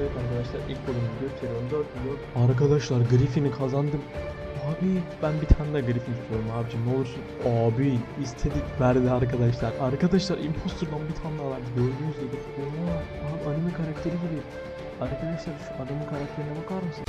Evet arkadaşlar ilk bölümü gösteriyorum. 4 4 Arkadaşlar Griffin'i kazandım. Abi ben bir tane daha Griffin istiyorum abicim ne olursun. Abi istedik verdi arkadaşlar. Arkadaşlar Imposter'dan bir tane daha verdi. Gördüğünüz gibi Oha abi anime karakteri gibi Arkadaşlar şu adamın karakterine bakar mısın?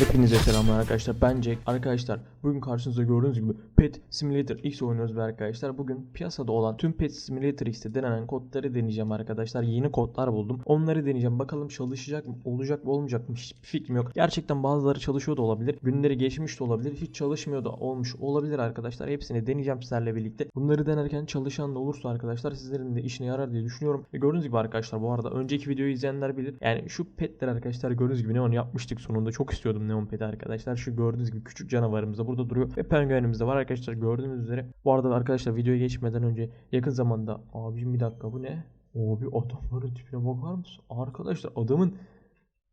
Hepinize selamlar arkadaşlar. Ben Jack. Arkadaşlar bugün karşınızda gördüğünüz gibi Pet Simulator X oynuyoruz ve arkadaşlar bugün piyasada olan tüm Pet Simulator X'te denenen kodları deneyeceğim arkadaşlar. Yeni kodlar buldum. Onları deneyeceğim. Bakalım çalışacak mı, olacak mı, olmayacak mı? Hiçbir fikrim yok. Gerçekten bazıları çalışıyor da olabilir. Günleri geçmiş de olabilir. Hiç çalışmıyor da olmuş olabilir arkadaşlar. Hepsini deneyeceğim sizlerle birlikte. Bunları denerken çalışan da olursa arkadaşlar sizlerin de işine yarar diye düşünüyorum. Ve gördüğünüz gibi arkadaşlar bu arada önceki videoyu izleyenler bilir. Yani şu petler arkadaşlar gördüğünüz gibi Neon yapmıştık sonunda. Çok istiyordum Neon peti arkadaşlar. Şu gördüğünüz gibi küçük canavarımız da burada duruyor. Ve penguenimiz de var arkadaşlar gördüğünüz üzere. Bu arada arkadaşlar videoya geçmeden önce yakın zamanda abicim bir dakika bu ne? Abi adamların tipine bakar mısın? Arkadaşlar adamın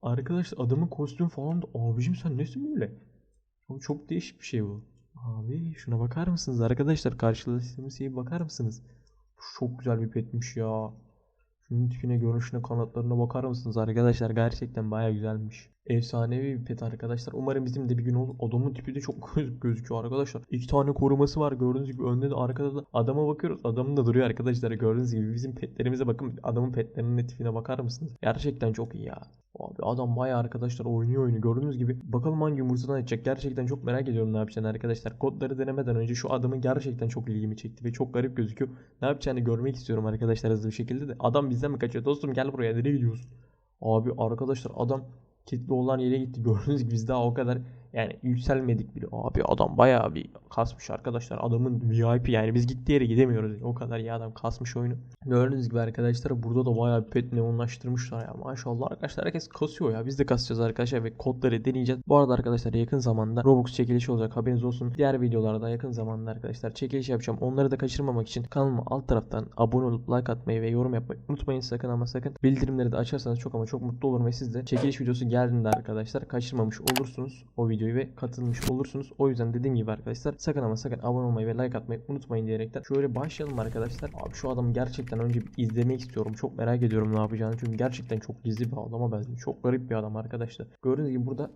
Arkadaşlar adamın kostüm falan da abicim sen nesin böyle? Abi çok değişik bir şey bu. Abi şuna bakar mısınız arkadaşlar? Karşılaştığımız şeye bakar mısınız? Çok güzel bir petmiş ya. Şunun tipine, görünüşüne, kanatlarına bakar mısınız arkadaşlar? Gerçekten baya güzelmiş. Efsanevi bir pet arkadaşlar. Umarım bizim de bir gün olur. Adamın tipi de çok göz- gözüküyor arkadaşlar. İki tane koruması var gördüğünüz gibi. Önde de arkada da adama bakıyoruz. Adamın da duruyor arkadaşlar gördüğünüz gibi. Bizim petlerimize bakın. Adamın petlerinin tipine bakar mısınız? Gerçekten çok iyi ya. Abi adam baya arkadaşlar oynuyor oyunu gördüğünüz gibi. Bakalım hangi yumurtadan açacak. Gerçekten çok merak ediyorum ne yapacağını arkadaşlar. Kodları denemeden önce şu adamın gerçekten çok ilgimi çekti ve çok garip gözüküyor. Ne yapacağını görmek istiyorum arkadaşlar hızlı bir şekilde de. Adam bizden mi kaçıyor? Dostum gel buraya nereye gidiyorsun? Abi arkadaşlar adam kilitli olan yere gitti. Gördüğünüz gibi biz daha o kadar yani yükselmedik bile. Abi adam bayağı bir kasmış arkadaşlar. Adamın VIP yani biz gittiği yere gidemiyoruz. O kadar ya adam kasmış oyunu. Gördüğünüz gibi arkadaşlar burada da bayağı bir pet neonlaştırmışlar ya. Maşallah arkadaşlar herkes kasıyor ya. Biz de kasacağız arkadaşlar ve kodları deneyeceğiz. Bu arada arkadaşlar yakın zamanda Robux çekilişi olacak. Haberiniz olsun. Diğer videolarda yakın zamanda arkadaşlar çekiliş yapacağım. Onları da kaçırmamak için kanalıma alt taraftan abone olup like atmayı ve yorum yapmayı unutmayın sakın ama sakın. Bildirimleri de açarsanız çok ama çok mutlu olurum ve siz de çekiliş videosu geldiğinde arkadaşlar kaçırmamış olursunuz o videoyu ve katılmış olursunuz. O yüzden dediğim gibi arkadaşlar sakın ama sakın abone olmayı ve like atmayı unutmayın diyerekten şöyle başlayalım arkadaşlar. Abi şu adamı gerçekten önce izlemek istiyorum. Çok merak ediyorum ne yapacağını. Çünkü gerçekten çok gizli bir adama benziyor. Çok garip bir adam arkadaşlar. Gördüğünüz gibi burada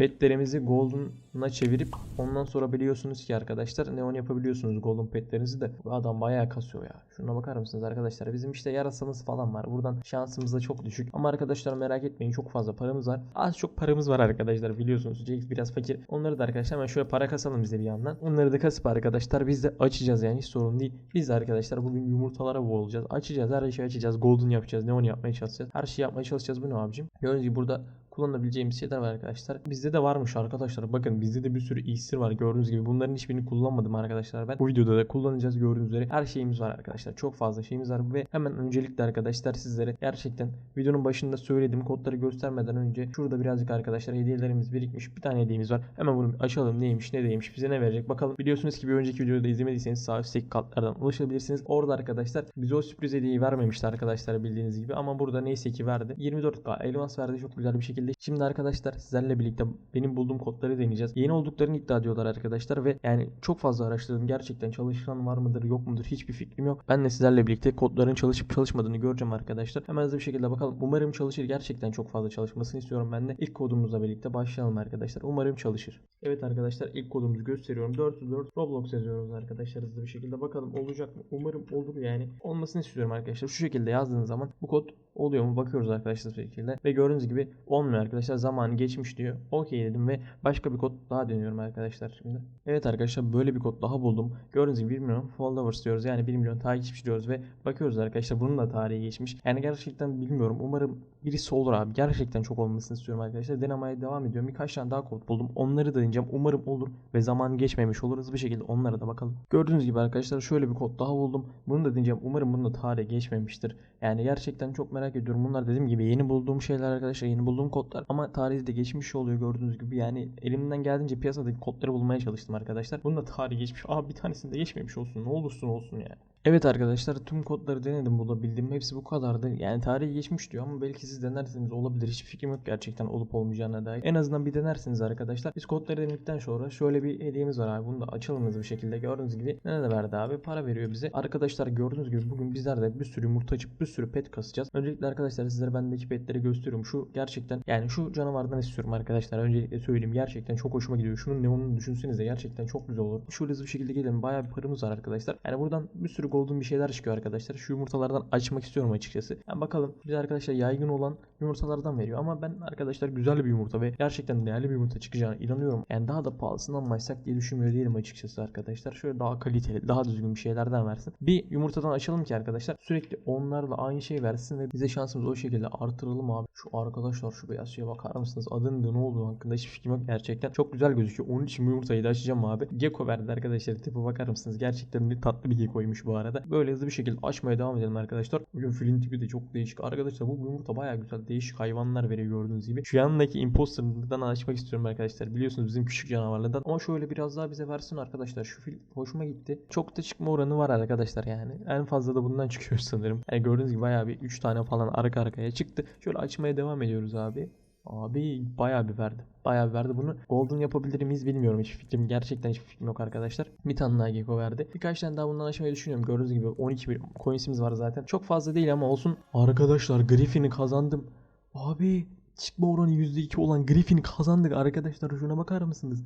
petlerimizi golden'a çevirip ondan sonra biliyorsunuz ki arkadaşlar neon yapabiliyorsunuz golden petlerinizi de. Bu adam bayağı kasıyor ya. Şuna bakar mısınız arkadaşlar? Bizim işte yarasamız falan var. Buradan şansımız da çok düşük. Ama arkadaşlar merak etmeyin çok fazla paramız var. Az çok paramız var arkadaşlar biliyorsunuz. Jax biraz fakir. Onları da arkadaşlar hemen şöyle para kasalım bize bir yandan. Onları da kasıp arkadaşlar biz de açacağız yani hiç sorun değil. Biz de arkadaşlar bugün yumurtalara boğulacağız. Açacağız her şeyi açacağız. Golden yapacağız. Neon yapmaya çalışacağız. Her şeyi yapmaya çalışacağız. Bu ne abicim? Gördüğünüz gibi burada kullanabileceğimiz şeyler var arkadaşlar. Bizde de varmış arkadaşlar. Bakın bizde de bir sürü iksir var gördüğünüz gibi. Bunların hiçbirini kullanmadım arkadaşlar ben. Bu videoda da kullanacağız gördüğünüz üzere. Her şeyimiz var arkadaşlar. Çok fazla şeyimiz var ve hemen öncelikle arkadaşlar sizlere gerçekten videonun başında söylediğim kodları göstermeden önce şurada birazcık arkadaşlar hediyelerimiz birikmiş. Bir tane hediyemiz var. Hemen bunu açalım. Neymiş ne değilmiş bize ne verecek bakalım. Biliyorsunuz ki bir önceki videoda izlemediyseniz sağ üstteki kartlardan ulaşabilirsiniz. Orada arkadaşlar bize o sürpriz hediyeyi vermemişti arkadaşlar bildiğiniz gibi ama burada neyse ki verdi. 24K elmas verdi çok güzel bir şekilde. Şimdi arkadaşlar sizlerle birlikte benim bulduğum kodları deneyeceğiz. Yeni olduklarını iddia ediyorlar arkadaşlar ve yani çok fazla araştırdım. Gerçekten çalışan var mıdır yok mudur hiçbir fikrim yok. Ben de sizlerle birlikte kodların çalışıp çalışmadığını göreceğim arkadaşlar. Hemen hızlı bir şekilde bakalım. Umarım çalışır. Gerçekten çok fazla çalışmasını istiyorum ben de. İlk kodumuzla birlikte başlayalım arkadaşlar. Umarım çalışır. Evet arkadaşlar ilk kodumuzu gösteriyorum. 404 Roblox yazıyoruz arkadaşlar hızlı bir şekilde. Bakalım olacak mı? Umarım olur yani. Olmasını istiyorum arkadaşlar. Şu şekilde yazdığınız zaman bu kod oluyor mu bakıyoruz arkadaşlar şekilde. Ve gördüğünüz gibi olmuyor arkadaşlar. Zamanı geçmiş diyor. Okey dedim ve başka bir kod daha deniyorum arkadaşlar şimdi. Evet arkadaşlar böyle bir kod daha buldum. Gördüğünüz gibi 1 milyon followers diyoruz. Yani 1 milyon takipçi diyoruz ve bakıyoruz arkadaşlar bunun da tarihi geçmiş. Yani gerçekten bilmiyorum. Umarım birisi olur abi. Gerçekten çok olmasını istiyorum arkadaşlar. Denemeye devam ediyorum. Birkaç tane daha kod buldum. Onları da deneyeceğim. Umarım olur ve zaman geçmemiş olur. Hızlı bir şekilde onlara da bakalım. Gördüğünüz gibi arkadaşlar şöyle bir kod daha buldum. Bunu da deneyeceğim. Umarım bunun da tarihi geçmemiştir. Yani gerçekten çok merak ediyorum. Bunlar dediğim gibi yeni bulduğum şeyler arkadaşlar. Yeni bulduğum kodlar. Ama tarihi de geçmiş oluyor gördüğünüz gibi. Yani elimden geldiğince piyasadaki kodları bulmaya çalıştım arkadaşlar. Bunun da tarihi geçmiş. Aa bir tanesinde geçmemiş olsun. Ne olursun olsun yani. Evet arkadaşlar tüm kodları denedim bulabildim. Hepsi bu kadardı. Yani tarihi geçmiş diyor ama belki siz denerseniz olabilir. Hiçbir fikrim yok gerçekten olup olmayacağına dair. En azından bir denersiniz arkadaşlar. Biz kodları denedikten sonra şöyle bir hediyemiz var abi. Bunu da açalım bir şekilde. Gördüğünüz gibi ne de verdi abi? Para veriyor bize. Arkadaşlar gördüğünüz gibi bugün bizler de bir sürü yumurta açıp bir sürü pet kasacağız. Öncelikle arkadaşlar sizlere bendeki petleri gösteriyorum. Şu gerçekten yani şu canavardan istiyorum arkadaşlar. Öncelikle söyleyeyim. Gerçekten çok hoşuma gidiyor. Şunun neonunu düşünsenize. Gerçekten çok güzel olur. Şöyle hızlı bir şekilde gelelim. Bayağı bir paramız var arkadaşlar. Yani buradan bir sürü golden bir şeyler çıkıyor arkadaşlar. Şu yumurtalardan açmak istiyorum açıkçası. Yani bakalım bize arkadaşlar yaygın olan yumurtalardan veriyor. Ama ben arkadaşlar güzel bir yumurta ve gerçekten değerli bir yumurta çıkacağına inanıyorum. Yani daha da pahalısından almaysak diye düşünmüyor değilim açıkçası arkadaşlar. Şöyle daha kaliteli, daha düzgün bir şeylerden versin. Bir yumurtadan açalım ki arkadaşlar sürekli onlarla aynı şey versin ve bize şansımızı o şekilde artıralım abi. Şu arkadaşlar şu beyaz şeye bakar mısınız? Adının da ne olduğu hakkında hiçbir fikrim yok gerçekten. Çok güzel gözüküyor. Onun için bu yumurtayı da açacağım abi. Gecko verdi arkadaşlar. Tipe bakar mısınız? Gerçekten bir tatlı bir geckoymuş bu arada. Böyle hızlı bir şekilde açmaya devam edelim arkadaşlar. Bugün filin tipi de çok değişik. Arkadaşlar bu yumurta baya güzel. Değişik hayvanlar veriyor gördüğünüz gibi. Şu yandaki imposter'dan açmak istiyorum arkadaşlar. Biliyorsunuz bizim küçük canavarlardan. Ama şöyle biraz daha bize versin arkadaşlar. Şu fil hoşuma gitti. Çok da çıkma oranı var arkadaşlar yani. En fazla da bundan çıkıyor sanırım. Yani gördüğünüz gibi baya bir 3 tane falan arka arkaya çıktı. Şöyle açmaya devam ediyoruz abi. Abi bayağı bir verdi. Bayağı bir verdi. Bunu golden yapabilir miyiz bilmiyorum. Hiç fikrim gerçekten hiçbir fikrim yok arkadaşlar. Bir tane daha gecko verdi. Birkaç tane daha bundan açmayı düşünüyorum. Gördüğünüz gibi 12 bir coinsimiz var zaten. Çok fazla değil ama olsun. Arkadaşlar Griffin'i kazandım. Abi çıkma oranı %2 olan Griffin'i kazandık arkadaşlar. Şuna bakar mısınız?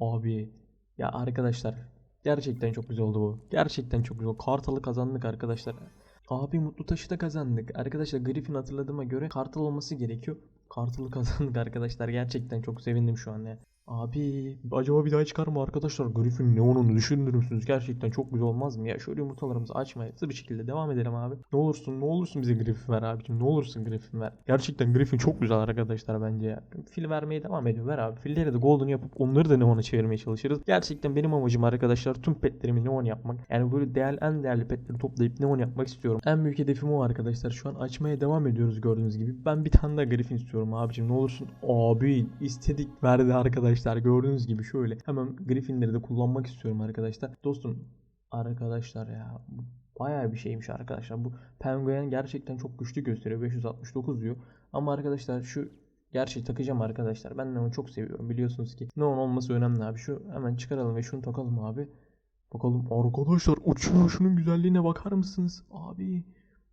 Abi ya arkadaşlar gerçekten çok güzel oldu bu. Gerçekten çok güzel. Kartalı kazandık arkadaşlar. Abi mutlu taşı da kazandık. Arkadaşlar Griffin hatırladığıma göre kartal olması gerekiyor. Kartalı kazandık arkadaşlar. Gerçekten çok sevindim şu an ya. Abi acaba bir daha çıkar mı arkadaşlar? Griffin Neon'unu düşünür müsünüz? Gerçekten çok güzel olmaz mı ya? Şöyle yumurtalarımızı açmaya hızlı bir şekilde devam edelim abi. Ne olursun ne olursun bize Griffin ver abicim. Ne olursun Griffin ver. Gerçekten Griffin çok güzel arkadaşlar bence ya. Fil vermeye devam ediyor. Ver abi. Filleri de golden yapıp onları da Neon'a çevirmeye çalışırız. Gerçekten benim amacım arkadaşlar tüm petlerimi Neon yapmak. Yani böyle değerli en değerli petleri toplayıp Neon yapmak istiyorum. En büyük hedefim o arkadaşlar. Şu an açmaya devam ediyoruz gördüğünüz gibi. Ben bir tane daha Griffin istiyorum abicim. Ne olursun. Abi istedik verdi arkadaşlar. Gördüğünüz gibi şöyle. Hemen Griffin'leri de kullanmak istiyorum arkadaşlar. Dostum arkadaşlar ya bu bayağı bir şeymiş arkadaşlar. Bu penguen gerçekten çok güçlü gösteriyor. 569 diyor. Ama arkadaşlar şu Gerçi takacağım arkadaşlar. Ben Neon çok seviyorum. Biliyorsunuz ki Neon olması önemli abi. Şu hemen çıkaralım ve şunu takalım abi. Bakalım arkadaşlar uçuyor. Şunun güzelliğine bakar mısınız? Abi.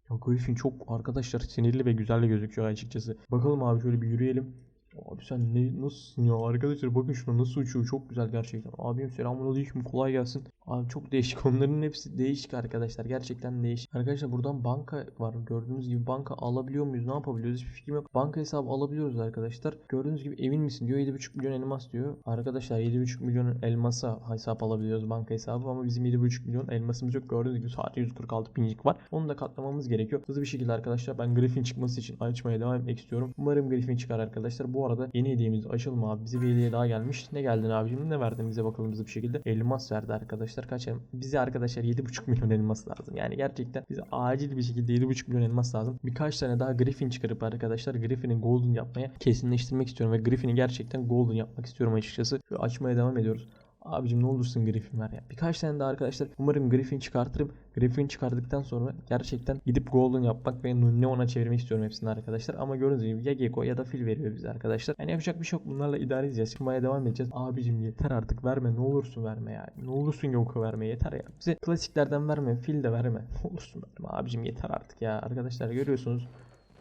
Ya Griffin çok arkadaşlar sinirli ve güzel de gözüküyor açıkçası. Bakalım abi şöyle bir yürüyelim. Abi sen ne nasılsın ya arkadaşlar bakın şuna nasıl uçuyor çok güzel gerçekten. Abim selamünaleyküm kolay gelsin. Abi çok değişik onların hepsi değişik arkadaşlar gerçekten değişik. Arkadaşlar buradan banka var gördüğünüz gibi banka alabiliyor muyuz ne yapabiliyoruz hiçbir fikrim yok. Banka hesabı alabiliyoruz arkadaşlar. Gördüğünüz gibi emin misin diyor 7.5 milyon elmas diyor. Arkadaşlar 7.5 milyon elmasa hesap alabiliyoruz banka hesabı ama bizim 7.5 milyon elmasımız yok. Gördüğünüz gibi sadece 146 pincik var. Onu da katlamamız gerekiyor. Hızlı bir şekilde arkadaşlar ben Griffin çıkması için açmaya devam etmek istiyorum. Umarım Griffin çıkar arkadaşlar. Bu arada yeni hediyemizi açalım abi. Bize bir hediye daha gelmiş. Ne geldin abicim? Ne verdin bize bakalım hızlı bir şekilde. Elmas verdi arkadaşlar. Kaç elmas? Bize arkadaşlar 7.5 milyon elmas lazım. Yani gerçekten bize acil bir şekilde 7.5 milyon elmas lazım. Birkaç tane daha Griffin çıkarıp arkadaşlar Griffin'i golden yapmaya kesinleştirmek istiyorum ve Griffin'i gerçekten golden yapmak istiyorum açıkçası. Şöyle açmaya devam ediyoruz. Abicim ne olursun Griffin ver ya. Birkaç tane daha arkadaşlar umarım Griffin çıkartırım. Griffin çıkardıktan sonra gerçekten gidip Golden yapmak ve Neon'a çevirmek istiyorum hepsini arkadaşlar. Ama gördüğünüz gibi ya Gecko ya da Fil veriyor bize arkadaşlar. Yani yapacak bir şey yok. Bunlarla idare edeceğiz. Çıkmaya devam edeceğiz. Abicim yeter artık verme. Ne olursun verme ya. Ne olursun Gecko verme yeter ya. Bize klasiklerden verme. Fil de verme. Ne olursun verme. Abicim yeter artık ya. Arkadaşlar görüyorsunuz.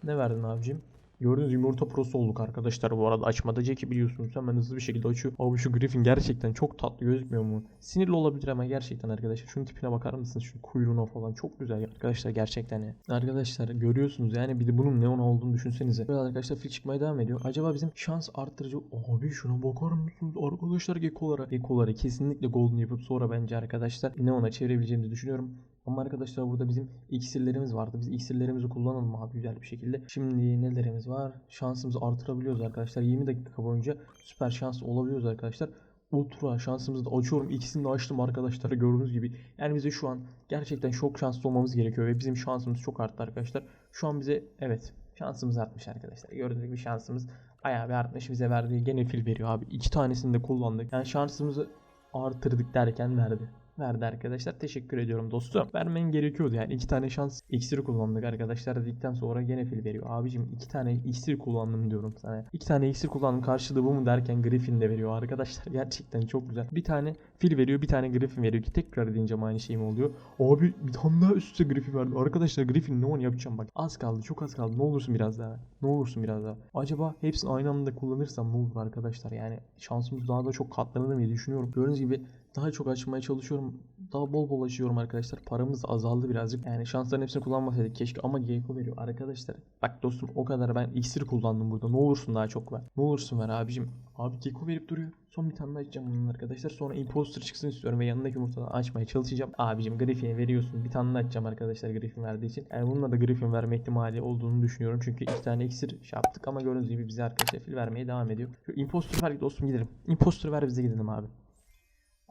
Ne verdin abicim? Gördüğünüz yumurta prosu olduk arkadaşlar bu arada açmada Jack'i biliyorsunuz hemen hızlı bir şekilde açıyor. Abi şu Griffin gerçekten çok tatlı gözükmüyor mu? Sinirli olabilir ama gerçekten arkadaşlar şunun tipine bakar mısınız? Şu kuyruğuna falan çok güzel arkadaşlar gerçekten ya. Arkadaşlar görüyorsunuz yani bir de bunun neon olduğunu düşünsenize. Böyle arkadaşlar fil çıkmaya devam ediyor. Acaba bizim şans arttırıcı abi şuna bakar mısınız arkadaşlar Gekko'lara. Gekko'lara kesinlikle golden yapıp sonra bence arkadaşlar neon'a çevirebileceğimizi düşünüyorum. Ama arkadaşlar burada bizim iksirlerimiz vardı. Biz iksirlerimizi kullanalım abi güzel bir şekilde. Şimdi nelerimiz var? Şansımızı artırabiliyoruz arkadaşlar. 20 dakika boyunca süper şans olabiliyoruz arkadaşlar. Ultra şansımızı da açıyorum. İkisini de açtım arkadaşlar gördüğünüz gibi. Yani bize şu an gerçekten çok şanslı olmamız gerekiyor ve bizim şansımız çok arttı arkadaşlar. Şu an bize evet şansımız artmış arkadaşlar. Gördüğünüz gibi şansımız bayağı bir artmış. Bize verdiği gene fil veriyor abi. İki tanesini de kullandık. Yani şansımızı artırdık derken verdi. Verdi arkadaşlar. Teşekkür ediyorum dostum. Vermen gerekiyordu yani. iki tane şans iksiri kullandık arkadaşlar dedikten sonra gene fil veriyor. Abicim iki tane iksir kullandım diyorum sana. İki tane iksir kullandım karşılığı bu mu derken Griffin de veriyor arkadaşlar. Gerçekten çok güzel. Bir tane fil veriyor bir tane Griffin veriyor ki tekrar edince aynı şey mi oluyor? Abi bir tane daha üst üste Griffin verdi. Arkadaşlar Griffin ne onu yapacağım bak. Az kaldı çok az kaldı. Ne olursun biraz daha. Ne olursun biraz daha. Acaba hepsini aynı anda kullanırsam ne olur arkadaşlar? Yani şansımız daha da çok katlanır diye düşünüyorum. Gördüğünüz gibi daha çok açmaya çalışıyorum. Daha bol bol açıyorum arkadaşlar. Paramız azaldı birazcık. Yani şansların hepsini kullanmasaydık keşke ama Gecko veriyor arkadaşlar. Bak dostum o kadar ben iksir kullandım burada. Ne olursun daha çok ver. Ne olursun ver abicim. Abi Gecko verip duruyor. Son bir tane açacağım bunun arkadaşlar. Sonra imposter çıksın istiyorum ve yanındaki yumurtadan açmaya çalışacağım. Abicim Griffin'e veriyorsun. Bir tane açacağım arkadaşlar Griffin verdiği için. Yani bununla da Griffin verme ihtimali olduğunu düşünüyorum. Çünkü iki tane iksir şey yaptık ama gördüğünüz gibi bize arkadaşlar fil vermeye devam ediyor. Şu imposter ver dostum gidelim. Imposter ver bize gidelim abi.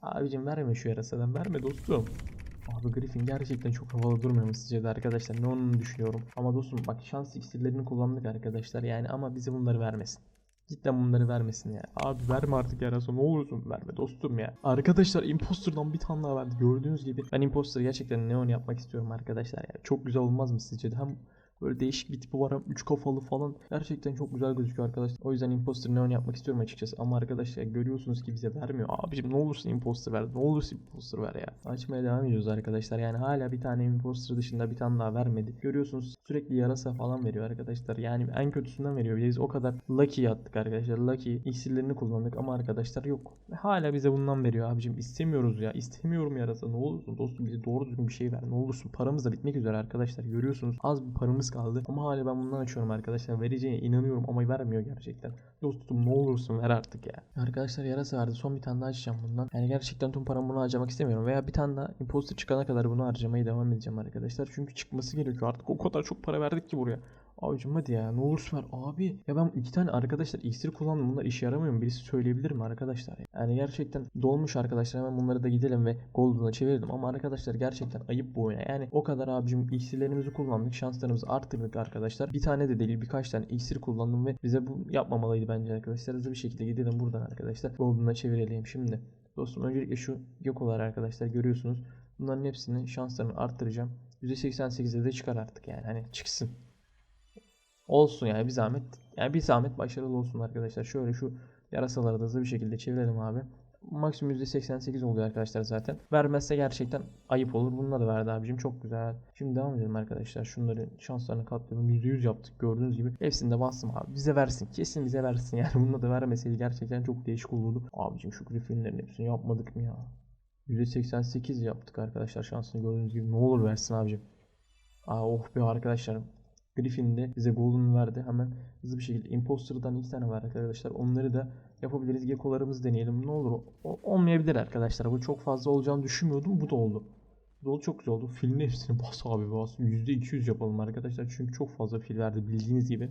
Abicim verme şu yarasadan verme dostum. Abi Griffin gerçekten çok havalı durmuyor mu sizce de arkadaşlar ne onu düşünüyorum. Ama dostum bak şans iksirlerini kullandık arkadaşlar yani ama bize bunları vermesin. Cidden bunları vermesin ya. Abi verme artık yarasa ne olursun verme dostum ya. Arkadaşlar imposterdan bir tane daha verdi gördüğünüz gibi. Ben imposter gerçekten neon yapmak istiyorum arkadaşlar ya. Çok güzel olmaz mı sizce de? Hem Böyle değişik bir tipi var üç kafalı falan. Gerçekten çok güzel gözüküyor arkadaşlar. O yüzden imposter neon yapmak istiyorum açıkçası. Ama arkadaşlar görüyorsunuz ki bize vermiyor. Abicim ne olursa imposter ver. Ne olursa imposter ver ya. Açmaya devam ediyoruz arkadaşlar. Yani hala bir tane imposter dışında bir tane daha vermedi. Görüyorsunuz sürekli yarasa falan veriyor arkadaşlar. Yani en kötüsünden veriyor. Biz o kadar lucky attık arkadaşlar. Lucky iksirlerini kullandık ama arkadaşlar yok. Hala bize bundan veriyor abicim. İstemiyoruz ya. İstemiyorum yarasa. Ne olursun dostum bize doğru düzgün bir şey ver. Ne olursun. Paramız da bitmek üzere arkadaşlar. Görüyorsunuz. Az bir paramız kaldı. Ama hala ben bundan açıyorum arkadaşlar. Vereceğine inanıyorum ama vermiyor gerçekten. Dostum ne olursun ver artık ya. Arkadaşlar yarasa verdi. Son bir tane daha açacağım bundan. Yani gerçekten tüm paramı bunu harcamak istemiyorum. Veya bir tane daha imposter çıkana kadar bunu harcamaya devam edeceğim arkadaşlar. Çünkü çıkması gerekiyor. Artık o kadar çok para verdik ki buraya. Abicim hadi ya ne olursun ver abi. Ya ben iki tane arkadaşlar iksir kullandım bunlar işe yaramıyor mu? Birisi söyleyebilir mi arkadaşlar? Yani gerçekten dolmuş arkadaşlar hemen bunları da gidelim ve Golden'a çevirdim. Ama arkadaşlar gerçekten ayıp bu oyuna. Yani o kadar abicim iksirlerimizi kullandık. Şanslarımızı arttırdık arkadaşlar. Bir tane de değil birkaç tane iksir kullandım ve bize bu yapmamalıydı bence arkadaşlar. Hızlı bir şekilde gidelim buradan arkadaşlar. Golden'a çevirelim şimdi. Dostum öncelikle şu Yokolar arkadaşlar görüyorsunuz. Bunların hepsini şanslarını arttıracağım. %88'e de çıkar artık yani hani çıksın. Olsun yani bir zahmet. Yani bir zahmet başarılı olsun arkadaşlar. Şöyle şu yarasaları da hızlı bir şekilde çevirelim abi. Maksimum %88 oluyor arkadaşlar zaten. Vermezse gerçekten ayıp olur. Bununla da verdi abicim. Çok güzel. Şimdi devam edelim arkadaşlar. Şunları şanslarını katlayalım. %100 yaptık gördüğünüz gibi. Hepsini de bastım abi. Bize versin. Kesin bize versin. Yani bununla da vermeseydi gerçekten çok değişik olurdu. Abicim şu griffinlerin hepsini yapmadık mı ya? %88 yaptık arkadaşlar şansını gördüğünüz gibi. Ne olur versin abicim. Aa, oh be arkadaşlar. Griffin de bize golden verdi. Hemen hızlı bir şekilde Imposter'dan iki tane var arkadaşlar. Onları da yapabiliriz. Gecko'larımızı deneyelim. Ne olur o, olmayabilir arkadaşlar. Bu çok fazla olacağını düşünmüyordum. Bu da oldu. Bu da oldu çok güzel oldu. Filin hepsini bas abi bas. %200 yapalım arkadaşlar. Çünkü çok fazla fil verdi bildiğiniz gibi.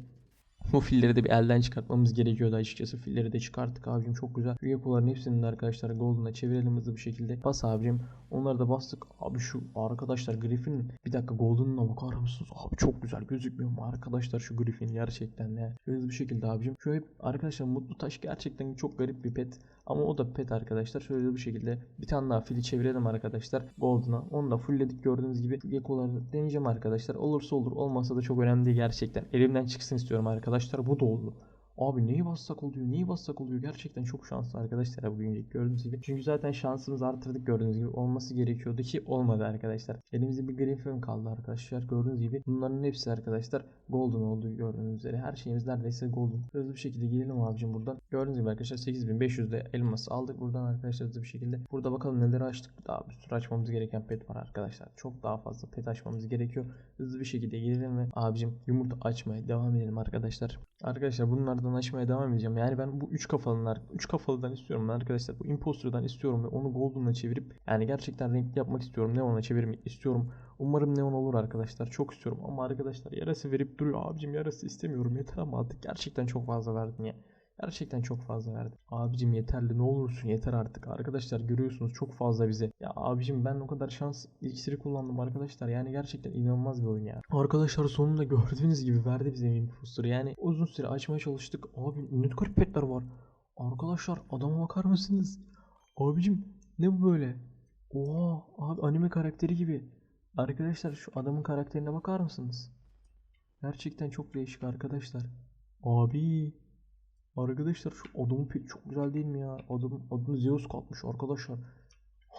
Bu filleri de bir elden çıkartmamız gerekiyordu açıkçası. Filleri de çıkarttık abicim çok güzel. Gecko'ların hepsini de arkadaşlar Golden'a çevirelim hızlı bir şekilde. Bas abicim. Onları da bastık. Abi şu arkadaşlar Griffin bir dakika Golden'ına bakar mısınız? Abi çok güzel gözükmüyor mu arkadaşlar şu Griffin gerçekten ya. Şöyle hızlı bir şekilde abicim. Şöyle arkadaşlar Mutlu Taş gerçekten çok garip bir pet. Ama o da pet arkadaşlar. Şöyle bir şekilde bir tane daha fili çevirelim arkadaşlar. Golden'a. Onu da fullledik gördüğünüz gibi. Gecko'ları deneyeceğim arkadaşlar. Olursa olur olmasa da çok önemli değil gerçekten. Elimden çıksın istiyorum arkadaşlar. Bu da oldu. Abi neyi bassak oluyor, neyi bassak oluyor. Gerçekten çok şanslı arkadaşlar bugün gördüğünüz gibi. Çünkü zaten şansımızı artırdık gördüğünüz gibi. Olması gerekiyordu ki olmadı arkadaşlar. Elimizde bir Griffin kaldı arkadaşlar gördüğünüz gibi. Bunların hepsi arkadaşlar golden oldu gördüğünüz üzere. Her şeyimiz neredeyse golden. Hızlı bir şekilde girelim abicim buradan. Gördüğünüz gibi arkadaşlar 8500'de elması aldık buradan arkadaşlar hızlı bir şekilde. Burada bakalım neleri açtık. Daha bir sürü açmamız gereken pet var arkadaşlar. Çok daha fazla pet açmamız gerekiyor. Hızlı bir şekilde girelim ve abicim yumurta açmaya devam edelim arkadaşlar. Arkadaşlar bunlardan açmaya devam edeceğim. Yani ben bu 3 kafalılar 3 kafalıdan istiyorum ben arkadaşlar. Bu imposter'dan istiyorum ve onu golden'la çevirip yani gerçekten renkli yapmak istiyorum. Neon'a çevirmek istiyorum. Umarım neon olur arkadaşlar. Çok istiyorum ama arkadaşlar yarası verip duruyor. Abicim yarası istemiyorum. Yeter ama artık gerçekten çok fazla verdin ya. Gerçekten çok fazla verdim. Abicim yeterli ne olursun yeter artık. Arkadaşlar görüyorsunuz çok fazla bize. Ya abicim ben o kadar şans iksiri kullandım arkadaşlar. Yani gerçekten inanılmaz bir oyun ya. Arkadaşlar sonunda gördüğünüz gibi verdi bize imposter. Yani uzun süre açmaya çalıştık. Abi ne petler var. Arkadaşlar adama bakar mısınız? Abicim ne bu böyle? Oha abi anime karakteri gibi. Arkadaşlar şu adamın karakterine bakar mısınız? Gerçekten çok değişik arkadaşlar. Abi. Arkadaşlar şu adamın pek çok güzel değil mi ya? Adamın adını Zeus katmış arkadaşlar.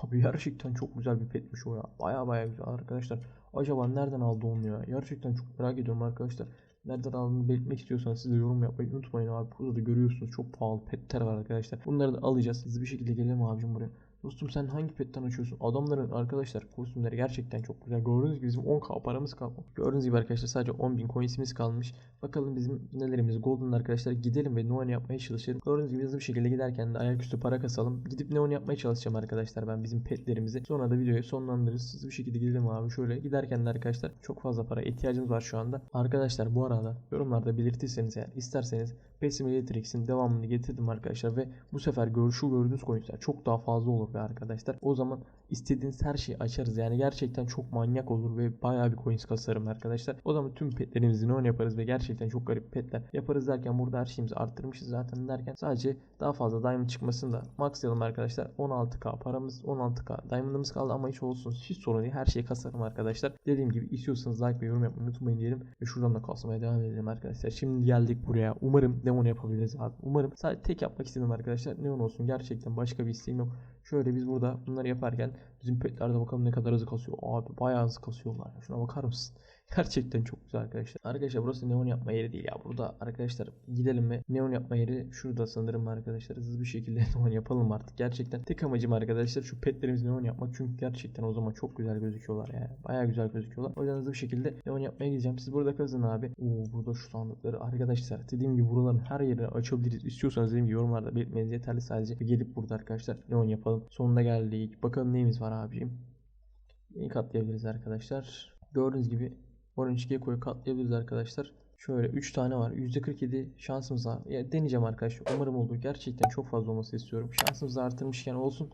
Abi gerçekten çok güzel bir petmiş o ya. Baya baya güzel arkadaşlar. Acaba nereden aldı onu ya? Gerçekten çok merak ediyorum arkadaşlar. Nereden aldığını belirtmek istiyorsanız siz de yorum yapmayı unutmayın abi. Burada da görüyorsunuz çok pahalı petler var arkadaşlar. Bunları da alacağız. Hızlı bir şekilde gelelim abicim buraya. Dostum sen hangi petten açıyorsun? Adamların arkadaşlar kostümleri gerçekten çok güzel. Gördüğünüz gibi bizim 10k paramız kalmış. Gördüğünüz gibi arkadaşlar sadece 10.000 coinsimiz kalmış. Bakalım bizim nelerimiz golden arkadaşlar gidelim ve Neon yapmaya çalışalım. Gördüğünüz gibi hızlı bir şekilde giderken de ayaküstü para kasalım. Gidip Neon yapmaya çalışacağım arkadaşlar ben bizim petlerimizi. Sonra da videoyu sonlandırırız. Hızlı bir şekilde gidelim abi şöyle. Giderken de arkadaşlar çok fazla para ihtiyacımız var şu anda. Arkadaşlar bu arada yorumlarda belirtirseniz eğer isterseniz Pet Simulator X'in devamını getirdim arkadaşlar ve bu sefer görüşü gördüğünüz coinsler çok daha fazla olur be arkadaşlar. O zaman istediğiniz her şeyi açarız. Yani gerçekten çok manyak olur ve bayağı bir coins kasarım arkadaşlar. O zaman tüm petlerimizi ne yaparız ve gerçekten çok garip petler yaparız derken burada her şeyimizi arttırmışız zaten derken sadece daha fazla diamond çıkmasını da maxlayalım arkadaşlar. 16k paramız 16k diamond'ımız kaldı ama hiç olsun hiç sorun değil her şeyi kasarım arkadaşlar. Dediğim gibi istiyorsanız like ve yorum yapmayı unutmayın diyelim ve şuradan da kasmaya devam edelim arkadaşlar. Şimdi geldik buraya. Umarım Neon yapabiliriz abi. Umarım sadece tek yapmak istedim arkadaşlar. Neon olsun gerçekten başka bir isteğim yok. Şöyle biz burada bunları yaparken bizim petlerde bakalım ne kadar hızlı kasıyor. Abi bayağı hızlı kasıyorlar. Şuna bakar mısın? Gerçekten çok güzel arkadaşlar. Arkadaşlar burası neon yapma yeri değil ya. Burada arkadaşlar gidelim ve neon yapma yeri şurada sanırım arkadaşlar. Hızlı bir şekilde neon yapalım artık. Gerçekten tek amacım arkadaşlar şu petlerimizi neon yapmak. Çünkü gerçekten o zaman çok güzel gözüküyorlar yani. Bayağı güzel gözüküyorlar. O yüzden hızlı bir şekilde neon yapmaya gideceğim. Siz burada kazın abi. Oo burada şu sandıkları arkadaşlar. Dediğim gibi buraların her yerini açabiliriz. İstiyorsanız dediğim gibi yorumlarda belirtmeniz yeterli sadece. Gelip burada arkadaşlar neon yapalım. Sonuna geldik. Bakalım neyimiz var abicim. Neyi katlayabiliriz arkadaşlar. Gördüğünüz gibi 13 Gekko'yu katlayabiliriz arkadaşlar. Şöyle 3 tane var. %47 şansımız var. Ya deneyeceğim arkadaşlar. Umarım olur. Gerçekten çok fazla olması istiyorum. Şansımızı artırmışken olsun.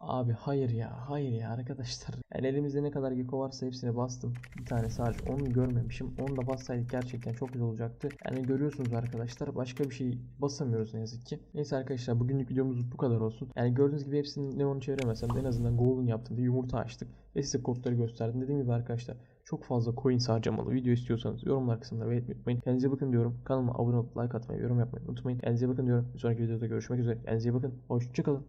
Abi hayır ya. Hayır ya arkadaşlar. Yani elimizde ne kadar Gekko varsa hepsine bastım. Bir tane sadece onu görmemişim. Onu da bassaydık gerçekten çok güzel olacaktı. Yani görüyorsunuz arkadaşlar. Başka bir şey basamıyoruz ne yazık ki. Neyse arkadaşlar bugünlük videomuz bu kadar olsun. Yani gördüğünüz gibi hepsini neon çeviremesem de en azından golden yaptım. Bir yumurta açtık. Ve size kodları gösterdim. Dediğim gibi arkadaşlar çok fazla coin harcamalı video istiyorsanız yorumlar kısmında belirtmeyi unutmayın. Kendinize bakın diyorum. Kanalıma abone olup like atmayı, yorum yapmayı unutmayın. Kendinize bakın diyorum. Bir sonraki videoda görüşmek üzere. Kendinize bakın. Hoşçakalın.